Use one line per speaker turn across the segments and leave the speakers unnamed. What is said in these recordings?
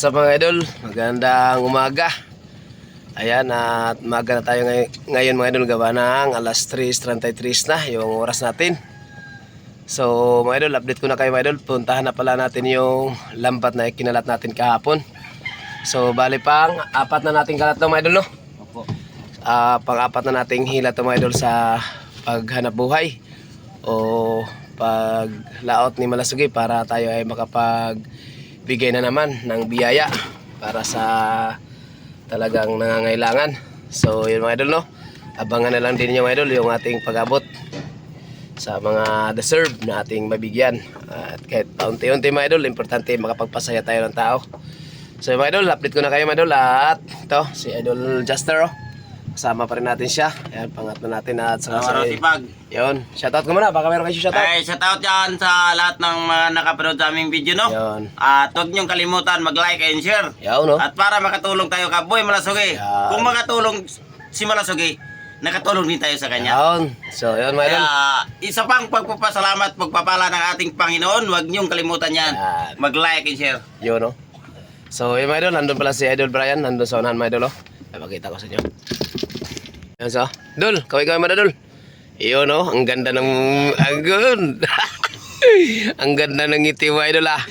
what's up mga idol? Magandang umaga. Ayan, at umaga na tayo ngay- ngayon mga idol. Gawa ng alas 3.33 na yung oras natin. So, mga idol, update ko na kayo mga idol. Puntahan na pala natin yung lambat na ikinalat natin kahapon. So, bali pang apat na nating kalat to mga idol, no?
Opo.
Ah, pang-apat na nating hila to mga idol sa paghanap buhay o paglaot ni Malasugi para tayo ay makapagbigay na naman ng biyaya para sa talagang nangangailangan. So yun mga idol no, abangan na lang din yung idol yung ating pag-abot sa mga deserve na ating mabigyan. At kahit paunti-unti mga idol, importante makapagpasaya tayo ng tao. So mga idol, update ko na kayo mga idol at ito, si Idol Juster oh. Kasama pa rin natin siya. Ayan, pangatlo natin at saka si...
sipag.
Yun, shoutout ko muna, baka meron kayo shoutout.
Ay, shout out yan sa lahat ng mga nakapanood sa aming video, no?
Yun.
At huwag niyong kalimutan mag-like and share.
Yaw no?
At para makatulong tayo ka, Boy Malasugi.
Yan.
Kung makatulong si Malasugi, nakatulong din tayo sa kanya.
Yun. So, yun mga idol.
Kaya, isa pang pagpapasalamat, pagpapala ng ating Panginoon, huwag niyong kalimutan yan.
Yan.
Mag-like and share.
Yun no? So, yun mga idol, nandun pala si Idol Brian, nandun sa unahan mga idol oh. Ay, makita ko sa inyo. Yan so. Dol, kaway-kaway mga idol. Yun no, ang ganda ng... Ang ganda. ang ganda ng ngiti mo idol ah.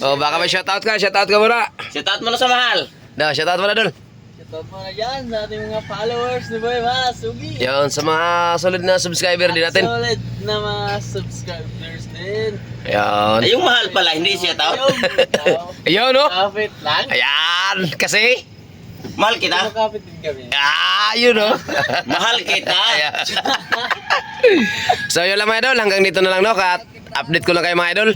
Oh, baka may shoutout ka, shoutout ka muna.
Shout out mo na sa mahal.
Da, shoutout muna dol.
Shoutout mo na dyan sa ating mga followers ni Boy Masugi.
Yun, sa mga solid na subscriber din natin.
Solid na mga subscribers din.
Yun.
Ay, yung mahal pala, hindi shout out.
Ayun, ikaw.
Ayun no.
Kapit lang.
Ayan, kasi...
mahal kita.
Kapit din kami.
Ah, yun no.
mahal kita.
So yun lang mga idol, hanggang dito na lang no. At update ko lang kayo mga idol.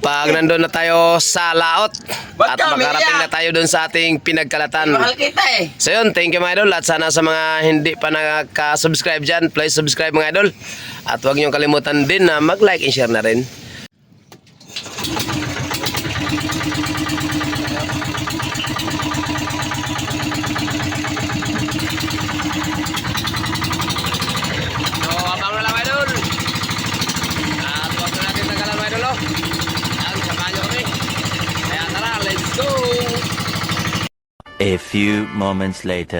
Pag nandun na tayo sa laot at makarating na tayo dun sa ating pinagkalatan.
Mahal kita eh.
So yun, thank you mga idol at sana sa mga hindi pa nakaka-subscribe dyan, please subscribe mga idol. At huwag niyong kalimutan din na mag-like and share na rin. So, abang na lang mga idol. At huwag na natin tagalan mga idol. oh. Yan, samahan niyo kami. Kaya tara, let's go!
A few moments later.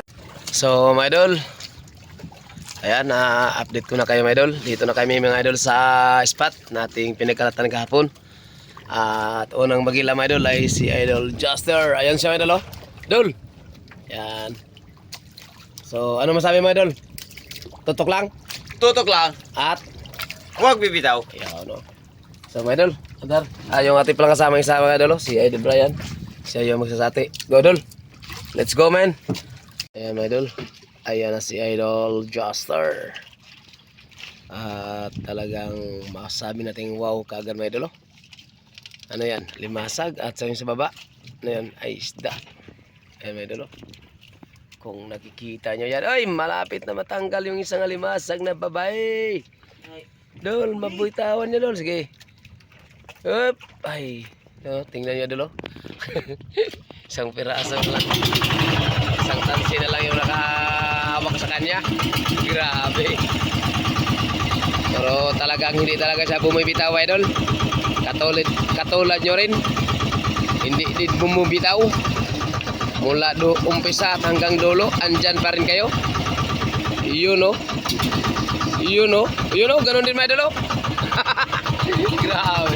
So, mga idol, ayan, na-update ko na kayo mga idol. Dito na kami mga idol sa spot nating pinagkalatan kahapon. At unang magila mga idol ay si Idol Juster. Ayan siya mga idol, oh. Idol! Ayan. So, ano masabi mga idol? Tutok lang?
Tutok lang.
At,
Huwag bibitaw.
ayan, no. So, mga idol, Adar, ah, yung ating palang kasama isa mga idol, oh, si Idol Brian. Siya yung magsasati. Go, idol! Let's go, man! Ayan, idol. Ayan na si Idol Juster. At talagang masasabi natin wow kagad mga idol. oh. Ano yan? Limasag at sa sa baba. Ano yan? Ay isda. Ayan mga idol. oh. Kung nakikita nyo yan, ay malapit na matanggal yung isang limasag na babae. Dol, mabuitawan nyo dol. Sige. Up. Ay. No, tingnan nyo dol. oh. isang piraso lang. Isang tansi na lang yung nakahawak sa kanya. Grabe. Pero talagang hindi talaga siya bumibitaw, idol. Katulad, katulad nyo rin. Hindi din bumibitaw. Mula do umpisa hanggang dulo, andyan pa rin kayo. Yun o. Yun o. Yun o, ganun din, my idol. oh. Grabe.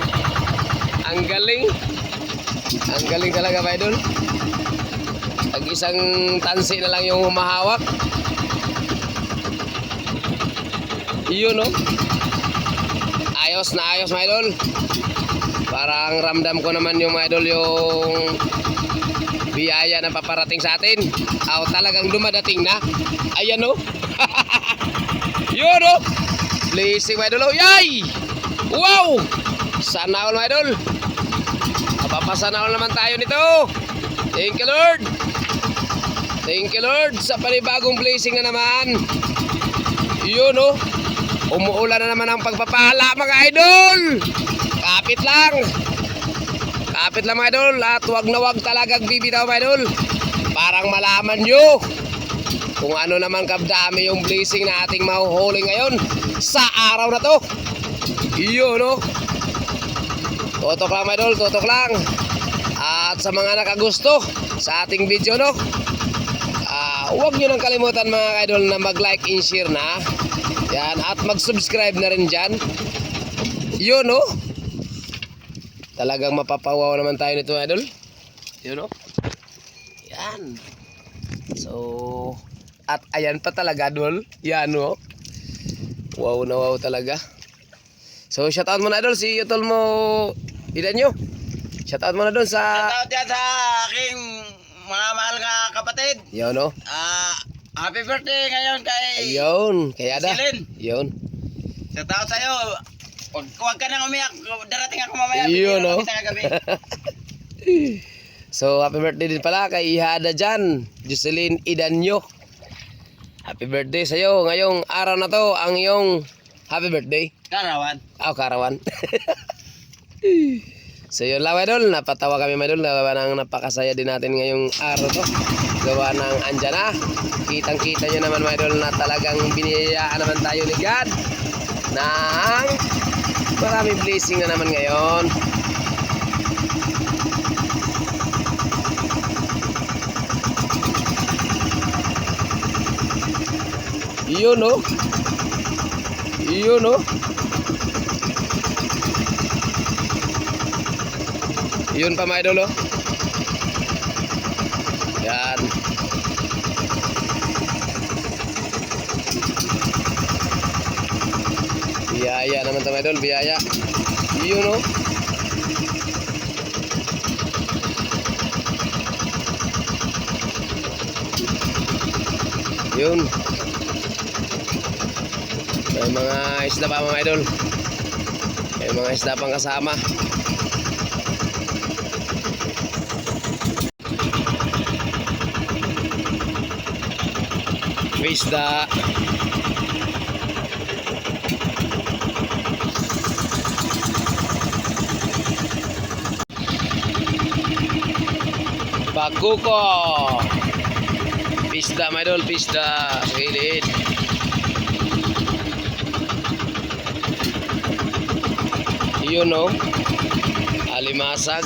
Ang galing. Ang galing talaga, my idol. Ang isang tansi na lang yung humahawak. Yun, no? Ayos na ayos, my idol. Parang ramdam ko naman yung, my idol, yung biyaya na paparating sa atin. Aw, talagang dumadating na. Ayan, no? Yun, no? Blessing, my idol. Yay! Wow! Sana all, my idol. Mapapasana all naman tayo nito. Thank you, Lord. Thank you, Lord, sa panibagong blessing na naman. Yun, oh. Umuulan na naman ang pagpapala mga idol. Kapit lang. Kapit lang mga idol at wag na wag talagang bibitaw mga idol. Parang malaman nyo kung ano naman kabdami yung blessing na ating mahuhuli ngayon sa araw na to. Iyo no. Tutok lang mga idol, tutok lang. At sa mga nakagusto sa ating video no. Ah, huwag nyo nang kalimutan mga idol na mag-like and share na. Yan, at mag-subscribe na rin dyan. Yun, no? Talagang mapapawaw naman tayo nito, idol. Yun, no? Yan. So, at ayan pa talaga, idol. Yan, no? Wow na wow talaga. So, shoutout mo na, idol. Si Yutol mo, ilan nyo? Shoutout mo na doon sa...
Shoutout yan sa aking mga mahal nga kapatid.
Yun, no?
Ah, happy birthday ngayon kay
Ayun, kaya da.
Silin.
Yun.
Shoutout sa'yo. Huwag, huwag ka nang umiyak. Darating ako mamaya.
Yun, no?
kagabi.
So, happy birthday din pala kay Ihada dyan, Jocelyn Idanyo. Happy birthday sa'yo. Ngayong araw na to, ang iyong happy birthday.
Karawan.
Aw, karawan. so, yun lang, idol. Napatawa kami, idol. Gawa ng napakasaya din natin ngayong araw to. Gawa ng andyan na. Kitang-kita nyo naman, idol, na talagang biniyayaan naman tayo ni God ng maraming blessing na naman ngayon. Yun, no? Yun, no? Yun pa mga idol, oh. Yan. Biyaya naman mga idol, biyaya. Yun, oh. Yun. May mga isda pa mga idol. May mga isda pang kasama. May isda. Bakuko. Pisda, my idol, pisda. Gilid. Yun, no? Alimasag.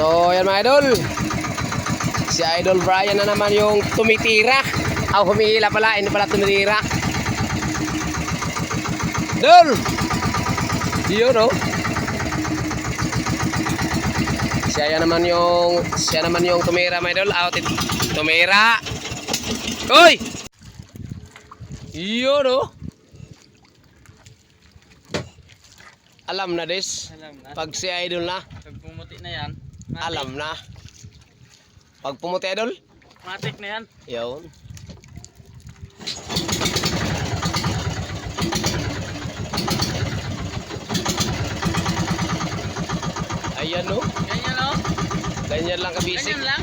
So, yan mga idol. Si Idol Brian na naman yung tumitira. Ah, humihila pala. Hindi pala tumitira. Dol! Yun, no? Si Siya naman yung siya naman yung tumira mga idol. Out it. Tumira. Hoy! Yun oh. Alam na des.
Alam na.
Pag si idol na
yan. matik.
alam na. Pag pumuti idol,
Matik na yan.
yun. Ayan no.
Ganyan o.
Ganyan lang kabisik.
Ganyan lang.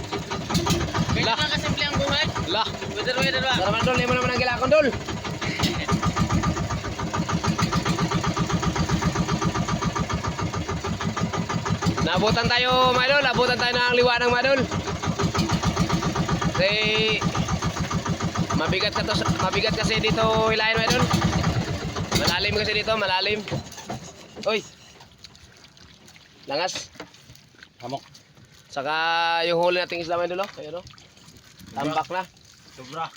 Ganyan lang kasimple ang buhay.
Lah.
Weather, weather ba?
Tara man dol, lima naman ang gilakon dol. Nabutan tayo, mga idol. Nabutan tayo ng liwanag, mga idol. Kasi mabigat ka to, mabigat kasi dito hilahin, mga idol. Malalim kasi dito, malalim. Uy. Langas.
Hamok.
Saka yung huli nating isla, mga idol, oh. Ayun, oh. Tambak na.
Sobra.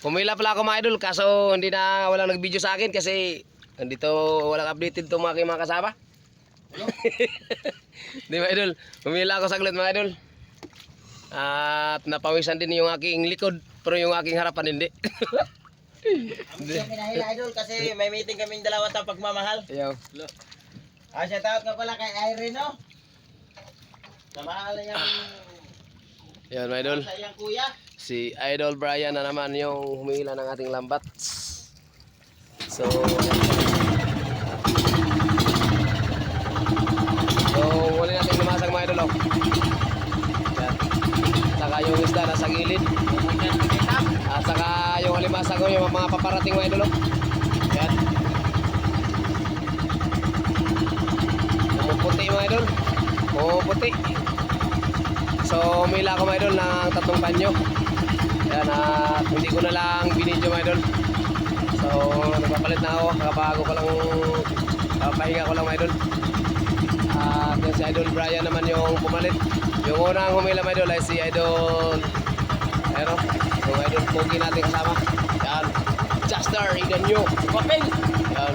Pumila pala ako mga idol kaso hindi na walang nag-video sa akin kasi nandito walang updated to mga mga kasama. Di mga idol, pumila ako saglit mga idol. At napawisan din yung aking likod pero yung aking harapan hindi.
Hindi kami nahila idol kasi may meeting kaming dalawa sa pagmamahal.
Ayaw.
Ah, shout out nga pala kay Irene, no? Sa mahal niyang
Yan mga idol.
sa iyang kuya.
Si Idol Brian na naman yung humila ng ating lambat. So, So, muli natin lumasag mga idol. Oh. Yan. Saka yung isda nasa gilid. At saka yung alimasag ko, yung mga paparating mga idol. Oh. Yan. Pumuputi mga idol. Pumuputi. So, umila ko mga idol ng tatlong panyo. Yan at hindi ko na lang binidyo mga idol. So, nagpapalit na ako. Nakabago ko lang, nakapahinga ko lang mga idol. At si Idol Brian naman yung pumalit. Yung unang humila mga idol ay si Idol pero yung idol pogi natin kasama. Yan. Juster, Iganyo. Kopeng. Yan.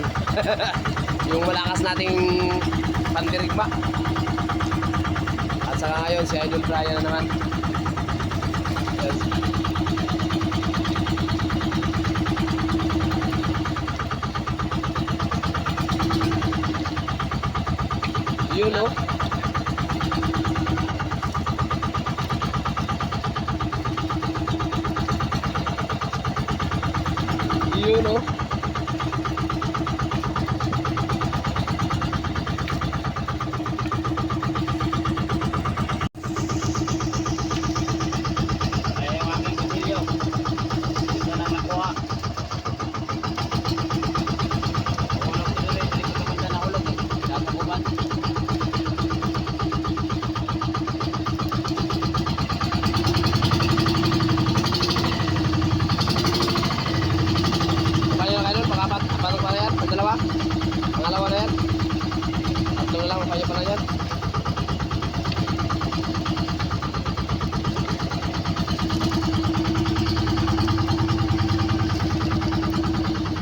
yung malakas nating pandirigma. At saka ngayon si Idol Brian na naman. Yan. Yun no? Yun no?
Ay, yung aking kusilyo. Ito na nakuha. Ulog ko tuloy, hindi ko naman na nahulog. Tatakuban.
Papayo na kayo, pakapat, paano pa na yan? Ang dalawa? Pangalawa na yan? Tatlo na lang, papayo pa na yan.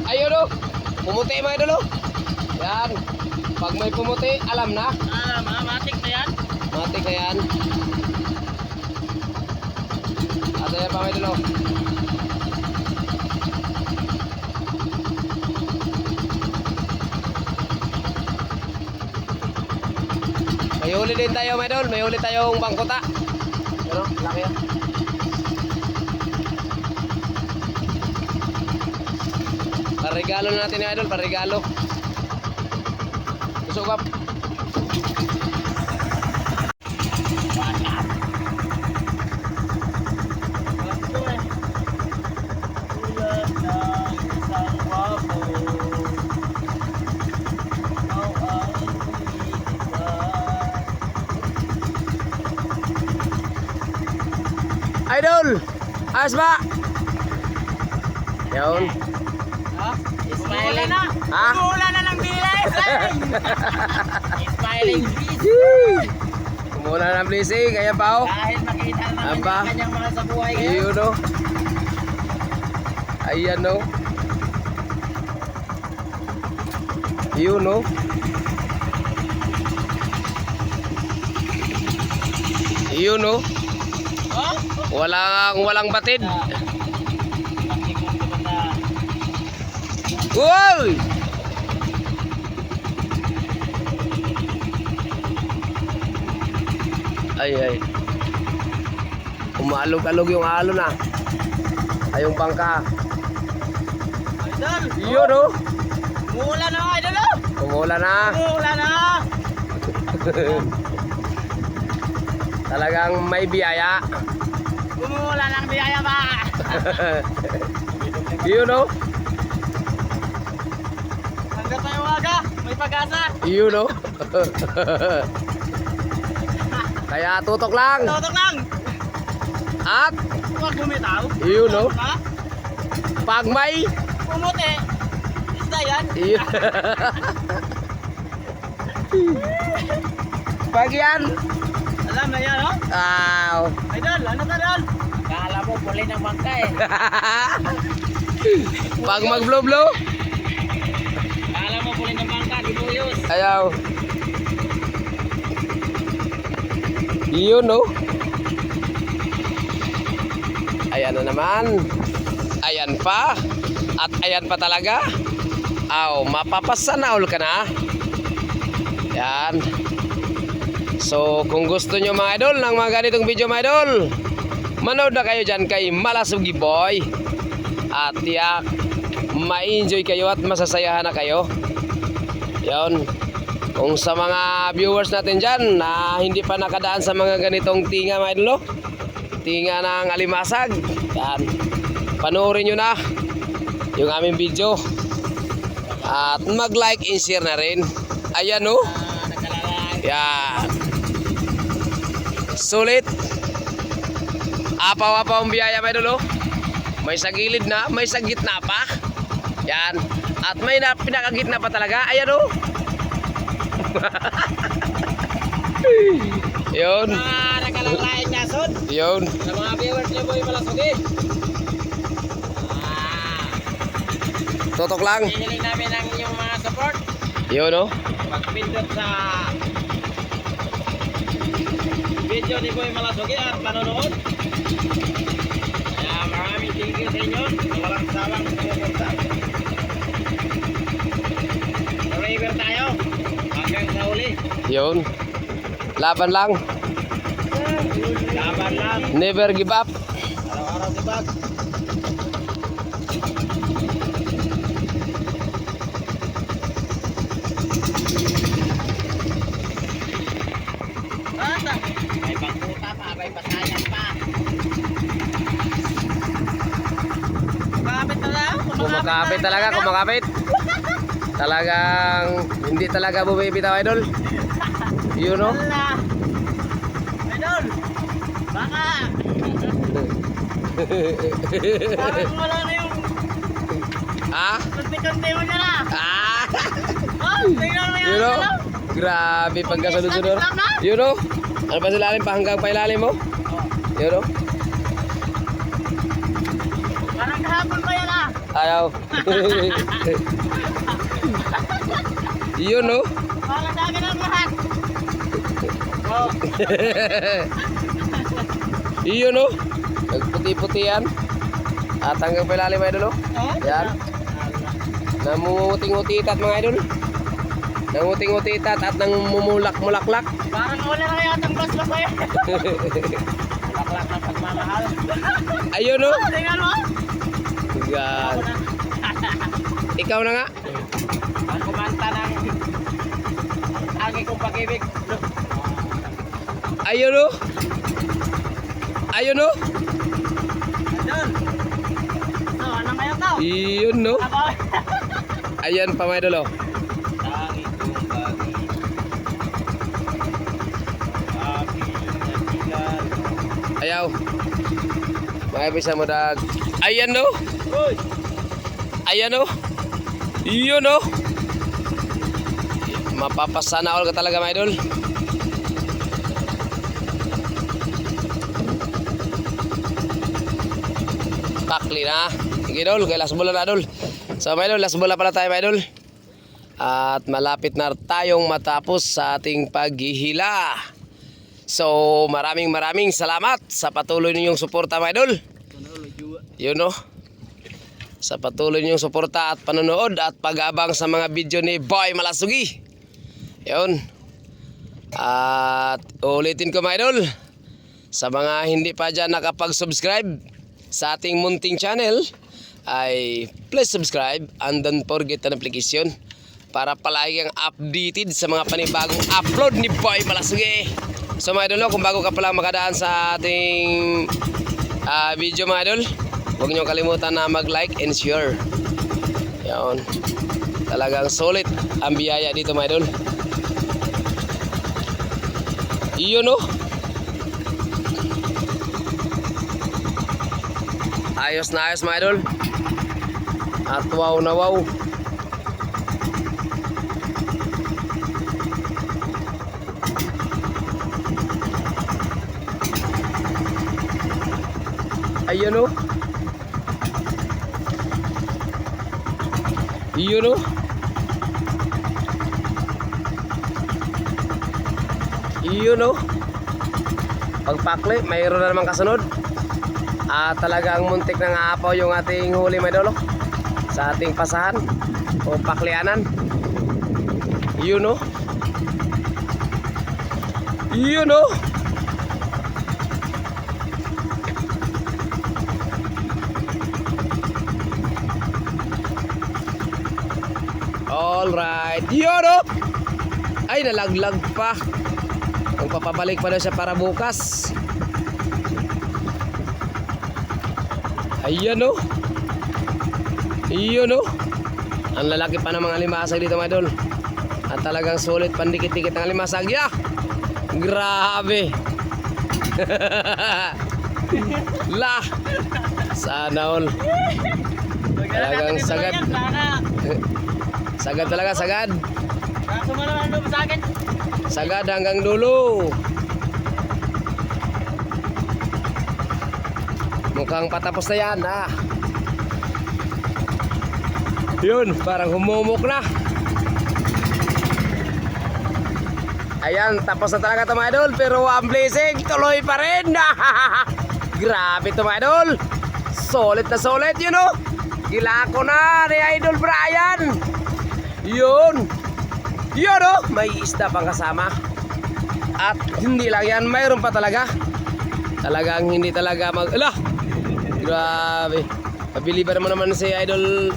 Ayun o! Pumuti mga idol o! Yan! Pag may pumuti, alam na.
Alam ha, matik na yan.
Matik na yan. At ayan pa mga idol o. May huli din tayo, mga idol. May huli tayong bangkota. Ano? Laki yan. Parregalo na natin, idol. Parregalo.
Ay lumilipad.
Idol! Ayos ba? Yun.
Smiling.
na!
Ha?
Umuulan na ng bilis!
Smiling face.
Kumula ng blessing. Kaya pa oh.
Dahil makita naman
Aba.
yung kanyang mga sa buhay ngayon.
Yun o. Ayan o. Yun o. Yun no.
Oh?
Walang walang batid.
Pakikot ko na.
Wow! Ay ay. Umalog-alog yung alon na. Ay yung bangka.
Idol!
Yun no.
Mula na idol oh!
Kumula na.
Mula na!
Talagang may biyaya.
Kumula ng biyaya ba?
Yun no.
Hanggang tayo umaga, may pag-asa.
Yun no. Kaya tutok lang.
Totok lang!
At
Huwag bumitaw.
No?
Ha?
pag may
Pumuti. Isda yan.
Pag yan.
Alam na yan, oh.
Aw.
Idol, ano ka doon? Kala mo, puli ng bangka eh.
pag mag-blow-blow.
Kala mo, puli ng bangka, di buyos.
Ayaw. Yun, no? Ayan na naman. Ayan pa. At ayan pa talaga. Aw, mapapasanaol ka na. Yan. So, kung gusto nyo mga idol ng mga ganitong video mga idol, manood na kayo dyan kay Malasugi Boy. At tiyak, ma-enjoy kayo at masasayahan na kayo. Yon. Kung sa mga viewers natin dyan na hindi pa nakadaan sa mga ganitong tinga mga idol, no? tinga ng alimasag, yan. Panoorin nyo na yung aming video. At mag-like and share na rin. Ayan.
Ah, nagkalalay.
Yan. Sulit. Apaw-apaw ang biyaya mga idol, oh. May sa gilid na, may sa gitna pa. Yan. At may na, pinakagitna pa talaga. Ayan oh. Yun.
Ah, nagkalalay niya, son.
Yun.
Sa mga viewers niyo, boy, malasugi. Ah,
Totok lang.
hihiling namin ang inyong mga support.
Yun oh.
Pagpindot sa video ni Boy Malasugi at panonood. Kaya maraming thank you sa inyo sa walang sawang sumuporta. Forever tayo hanggang sa uli.
Yun. Laban lang.
Laban lang.
Never give up.
Araw-araw tibag. Bata. May pangkuta pa, may pa. Kumakapit na lang.
Kumakapit talaga, kumakapit. Talagang hindi talaga bumibitaw idol. You know?
Wala. Idol. Baka. Parang wala na yung
Ah?
kunti-kunti mo na.
Ah!
Oh, tingnan mo yan.
Grabe pagkasunod-sunod. You know? Ano pa sa ilalim pa hanggang pa ilalim mo? You know?
Parang kahapon pa yan ah.
Ayaw. you know?
Parang sa akin ang lahat. Oh,
you know? Nagputi-puti yan. At hanggang pa ilalim idol oh.
oh.
Yan. Namunguting-utitat mga idol. Nanguting-utitat at namumulak-mulaklak.
Parang wala na itong bus na pa yan. Laklak na pagmamahal.
Ayun oh.
Tingnan mo.
God. Ikaw na nga.
Ang kumanta ng angi kong pag-ibig.
Ayun oh. Ayun oh.
To?
Iyon no. Ayan pa mga idol oh. Ayaw. Mga bisa mo dag. Ayan no. Ayan no. Iyon no. Mapapasana all ka talaga mga idol. Takli na. Sige dol, kay last bola na dol. So mga idol, last bola pala tayo mga idol. At malapit na tayong matapos sa ating paghihila. So, maraming maraming salamat sa patuloy ninyong suporta mga idol. Yun no. Sa patuloy ninyong suporta at panonood at pag-abang sa mga video ni Boy Malasugi. Yun. At ulitin ko mga idol. Sa mga hindi pa dyan nakapag-subscribe sa ating munting channel, ay please subscribe and don't forget the notification para palagi kang updated sa mga panibagong upload ni Boy Malasugi. So mga idol, no, kung bago ka pa lang makadaan sa ating ah, video mga idol, huwag niyo kalimutan na mag-like and share. Yan. Talagang solid ang biyaya dito mga idol. Iyon no. Ayos na ayos mga idol. At wow na wow. Ayun o. Iyon o. Iyon o. Pagpakli, mayroon na naman kasunod. Ah, talagang muntik nga apaw yung ating huli may dolo sa ating pasahan o paklianan. Yun o. Yun o. Alright. O. Ay, nalaglag pa. Magpapabalik pa daw siya para bukas. Ayan o. Iyon o. Ang lalaki pa ng mga limasag dito mga idol. At talagang sulit pandikit-dikit ng limasag. Yeah! Grabe. La. Sana all. Talagang sagad. Sagad talaga, sagad.
Kaso mo naman doon sa akin.
Sagad hanggang dulo. Mukhang patapos na yan, ah. Yun, parang humumok na. Ayan, tapos na talaga ito mga idol, pero ang blessing, tuloy pa rin. Grabe ito mga idol. Solid na solid, yun oh. Kilako na ni Idol Brian. Yun. Yun oh, may isda pang kasama. At hindi lang yan, mayroon pa talaga. Talagang hindi talaga mag... Ala! Grabe. Pabiliban mo naman si Idol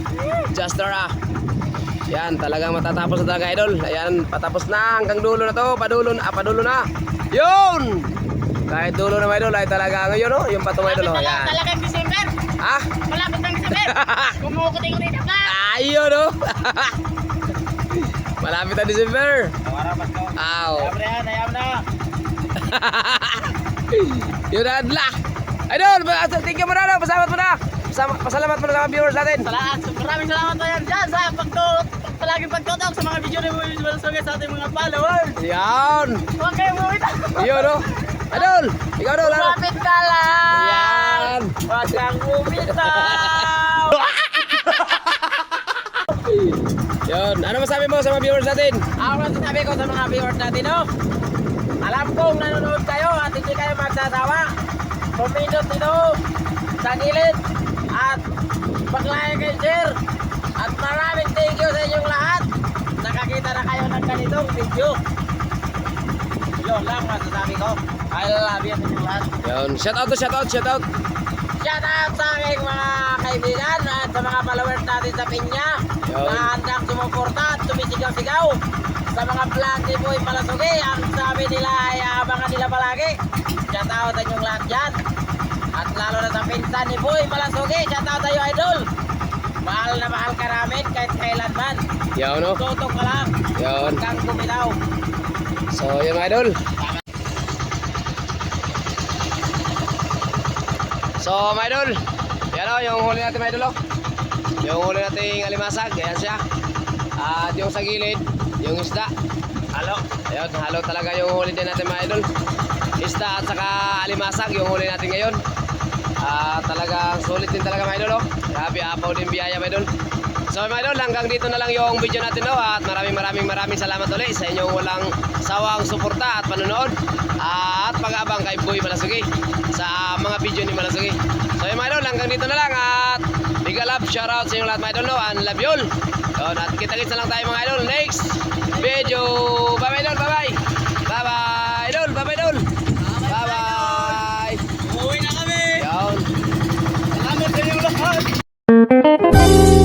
Juster ah. Yan, talagang matatapos na talaga Idol. Ayan, patapos na hanggang dulo na to. Padulo na, ah, padulo na. Yun! Kahit dulo na Idol ay talaga ngayon oh, yung patong Idol oh.
Malapit na talagang December.
Ah,
Malapit ng December. Kumukuti-kuti na pa.
ayun oh. Malapit na December.
Tawara mas ko.
Aw.
Ayam na yan, ayam na.
Yun adla. Idol, thank you mo na, pasalamat mo na. Pasama- Pasalamat mo na sa mga viewers natin.
Salamat. Maraming salamat yan dyan sa pagtut palaging pagtutok sa mga video ni Movies Malasugay sa ating mga followers.
Yan.
Huwag kayong bumitaw.
Yun, no? Idol, ikaw daw, lalo.
Lumapit ka lang.
Yan.
Huwag kang bumitaw.
Yun. Ano masabi mo sa mga viewers natin?
Ako lang sasabi ko sa mga viewers natin, no? Alam kong nanonood kayo at hindi kayo magsasawa. Pumindot dito sa gilid at mag-like and share. At maraming thank you sa inyong lahat. Nakakita na kayo ng ganitong video. Yun lang masasabi ko. I love you sa inyong lahat.
Yun. Shout out to shout out, shout out.
Shout out sa aking mga kaibigan at sa mga followers natin sa Pinya
Yun.
na handang sumuporta at sumisigaw-sigaw sa mga ni Boy Malasugi. Ang sabi nila ay abangan nila palagi. Shout out sa inyong lahat dyan. At lalo na sa pinsan ni Boy Malasugi. Shout out tayo idol. Mahal na mahal ka namin kahit kailanman.
Yun, no?
Tutok ka lang. Huwag kang gumilaw.
So, yun, idol. So, mga idol. Yan o, yung huli natin, mga idol, oh. Yung huli nating alimasag, ayan siya. At yung sa gilid, yung isda. Halo. Ayun, halo talaga yung huli din natin, mga idol. Isda at saka alimasag, yung huli natin ngayon. Ah, talagang sulit din talaga mga idol. Oh. Grabe, apaw din biyaya mga idol. So mga idol, hanggang dito na lang yung video natin no? at maraming maraming maraming salamat ulit sa inyong walang sawang suporta at panonood at pag-abang kay Boy Malasugi sa mga video ni Malasugi. So mga idol, hanggang dito na lang at love, shoutout sa inyong lahat mga idol no? and love you all. Yun, at kita-kits na lang tayo mga idol next video. Bye bye idol, bye bye. Bye bye idol, bye bye idol. Bye bye.
Uwi na kami!
Yan.
Salamat sa inyong lahat!